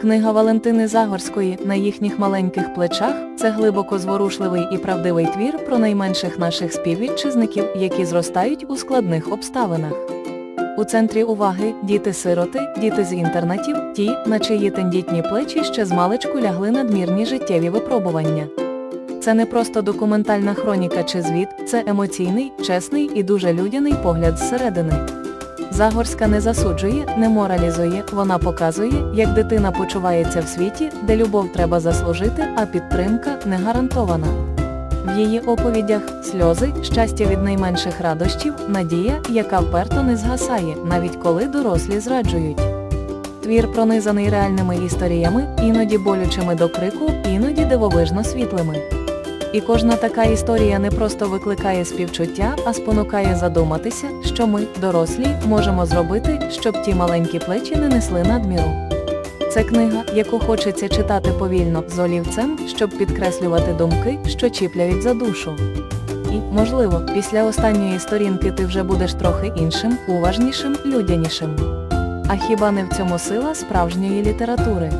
Книга Валентини Загорської на їхніх маленьких плечах це глибоко зворушливий і правдивий твір про найменших наших співвітчизників, які зростають у складних обставинах. У центрі уваги діти-сироти, діти з інтернатів, ті, на чиї тендітні плечі ще з маличку лягли надмірні життєві випробування. Це не просто документальна хроніка чи звіт, це емоційний, чесний і дуже людяний погляд зсередини. Загорська не засуджує, не моралізує, вона показує, як дитина почувається в світі, де любов треба заслужити, а підтримка не гарантована. В її оповідях сльози, щастя від найменших радощів, надія, яка вперто не згасає, навіть коли дорослі зраджують. Твір пронизаний реальними історіями, іноді болючими до крику, іноді дивовижно світлими. І кожна така історія не просто викликає співчуття, а спонукає задуматися, що ми, дорослі, можемо зробити, щоб ті маленькі плечі не несли надміру. Це книга, яку хочеться читати повільно з олівцем, щоб підкреслювати думки, що чіпляють за душу. І, можливо, після останньої сторінки ти вже будеш трохи іншим, уважнішим, людянішим. А хіба не в цьому сила справжньої літератури?